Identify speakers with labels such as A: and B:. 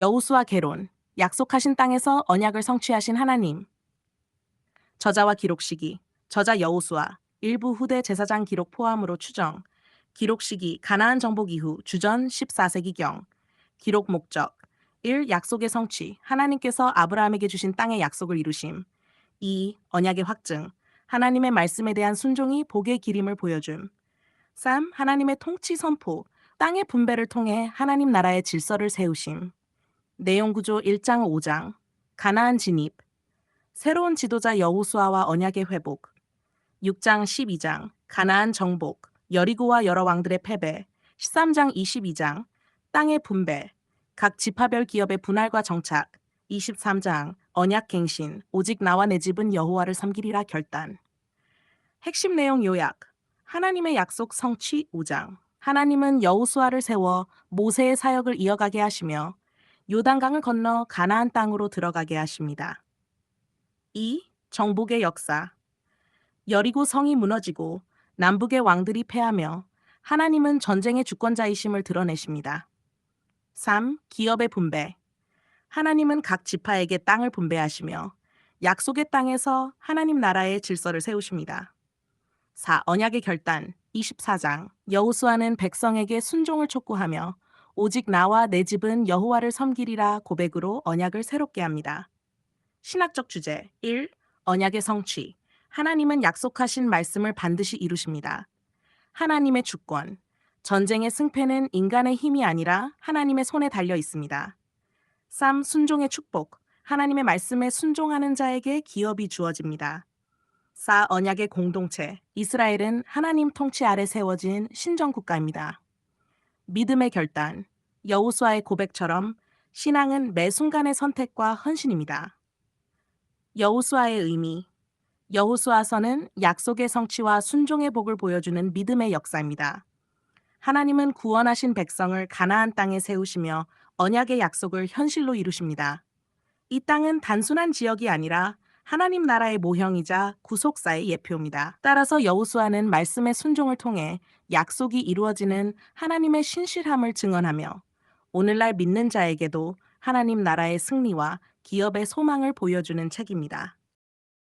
A: 여우수와 개론, 약속하신 땅에서 언약을 성취하신 하나님. 저자와 기록 시기, 저자 여우수아, 일부 후대 제사장 기록 포함으로 추정, 기록 시기 가나안 정복 이후 주전 14세기경, 기록 목적 1. 약속의 성취, 하나님께서 아브라함에게 주신 땅의 약속을 이루심 2. 언약의 확증, 하나님의 말씀에 대한 순종이 복의 기림을 보여줌 3. 하나님의 통치 선포, 땅의 분배를 통해 하나님 나라의 질서를 세우심 내용 구조 1장 5장. 가나안 진입. 새로운 지도자 여호수아와 언약의 회복. 6장 12장. 가나안 정복. 여리고와 여러 왕들의 패배. 13장 22장. 땅의 분배. 각 지파별 기업의 분할과 정착. 23장. 언약 갱신. 오직 나와 내 집은 여호와를 섬기리라 결단. 핵심 내용 요약. 하나님의 약속 성취 5장. 하나님은 여호수아를 세워 모세의 사역을 이어가게 하시며 요단강을 건너 가나안 땅으로 들어가게 하십니다. 2. 정복의 역사 여리고 성이 무너지고 남북의 왕들이 패하며 하나님은 전쟁의 주권자이심을 드러내십니다. 3. 기업의 분배 하나님은 각 지파에게 땅을 분배하시며 약속의 땅에서 하나님 나라의 질서를 세우십니다. 4. 언약의 결단 24장 여호수아는 백성에게 순종을 촉구하며 오직 나와 내 집은 여호와를 섬기리라 고백으로 언약을 새롭게 합니다. 신학적 주제 1. 언약의 성취 하나님은 약속하신 말씀을 반드시 이루십니다. 하나님의 주권 전쟁의 승패는 인간의 힘이 아니라 하나님의 손에 달려 있습니다. 3. 순종의 축복 하나님의 말씀에 순종하는 자에게 기업이 주어집니다. 4. 언약의 공동체 이스라엘은 하나님 통치 아래 세워진 신정 국가입니다. 믿음의 결단, 여우수아의 고백처럼 신앙은 매 순간의 선택과 헌신입니다. 여우수아의 의미 여우수아서는 약속의 성취와 순종의 복을 보여주는 믿음의 역사입니다. 하나님은 구원하신 백성을 가나안 땅에 세우시며 언약의 약속을 현실로 이루십니다. 이 땅은 단순한 지역이 아니라 하나님 나라의 모형이자 구속사의 예표입니다. 따라서 여우수아는 말씀의 순종을 통해 약속이 이루어지는 하나님의 신실함을 증언하며 오늘날 믿는 자에게도 하나님 나라의 승리와 기업의 소망을 보여주는 책입니다.